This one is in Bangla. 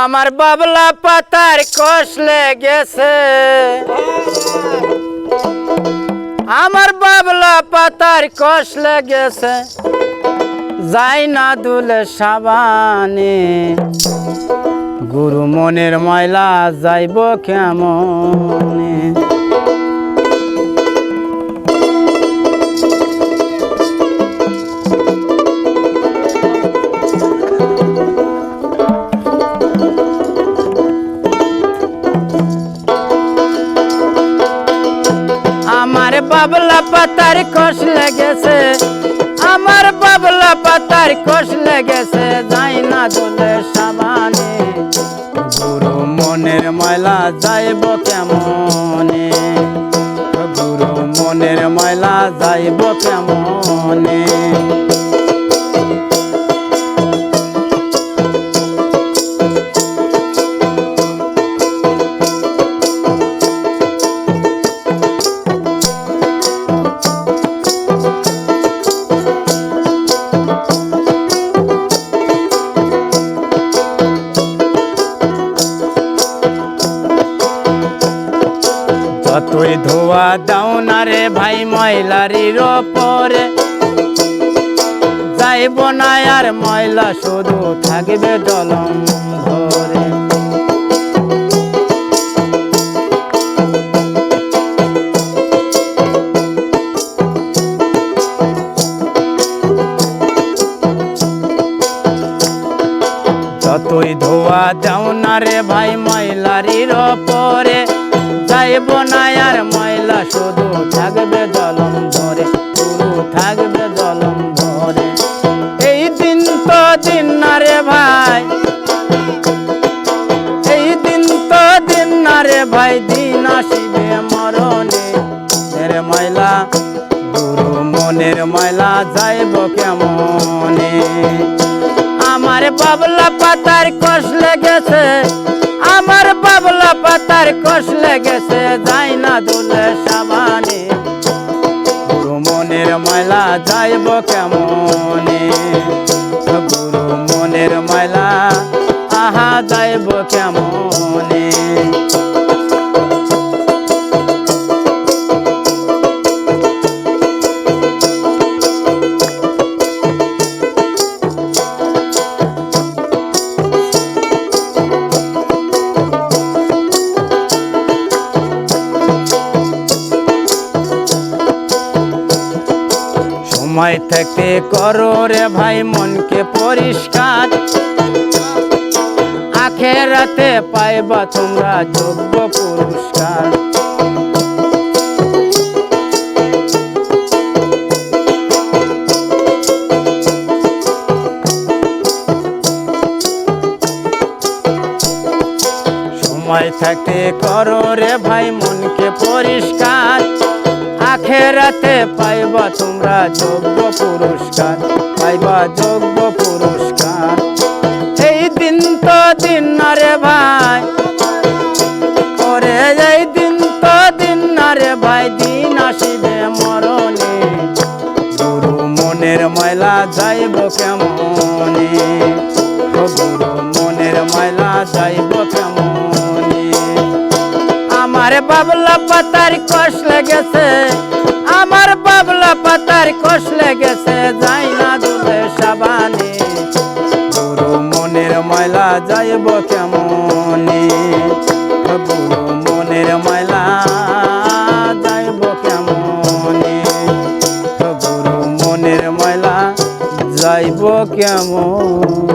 আমার বাবলা পাতার কষ লেগেছে। আমার বাবলা পাতার কষ লেগেছে। যাই না দুলে সাবানে, গুরু মনের ময়লা যাইব কেমনে? বাবলা পাতার কষ লেগেছে। আমার বাবলা পাতার কষ লেগেছে, যাই না দোলে সাবানে। গুরু মনের ময়লা যাইব কেমনে? গুরু মনের ময়লা যাইব কেমনে? যতই ধোয়া দাও না রে ভাই ময়লারির ওপরে। যাইব না আর ময়লা শুধু থাকবে জলম ভরে। যতই ধোয়া দাও না রে ভাই ময়লারির ওপরে যাইব না আর ময়লা, শুধু থাকবে জলম ভরে পুরো থাকবে জলম ভরে। এই দিন তো দিন না রে ভাই, এই দিন তো দিন না রে ভাই, দিন আসিবে মরণে। রে ময়লা গুরু মনের ময়লা যাইব কেমনে? আমার বাবলা পাতার কষ লেগেছে পাতার কষ লেগেছে, যাই না দুলে সাবানে। গুরু মনের ময়লা যাইব কেমনে? গুরু মনের ময়লা, আহা, যাইব কেমনে? সময় থেকে করো রে ভাই, মনকে পরিষ্কার। আখেরাতে পাইবা তোমরা যোগ্য পুরস্কার। সময় থাকতে করো রে ভাই, মনকে পরিষ্কার। আখেরাতে পাইবা তোমরা যোগ্য পুরস্কার, পাইবা যোগ্য পুরস্কার। এই দিন তো দিন না রে ভাই, ওরে এই দিন তো দিন না রে ভাই, দিন আসিবে মরণে। গুরু মনের ময়লা যাইব কেমনে? গুরু মনের ময়লা যাইব বাবলা পাতার কষ লেগেছে। আমার বাবলা পাতার কষ লেগেছে, যাই না দুলে সাবানে। গুরু মনের ময়লা যাইব কেমনে? গুরু মনের ময়লা যাইব কেমনে? গুরু মনের ময়লা যাইব কেমন?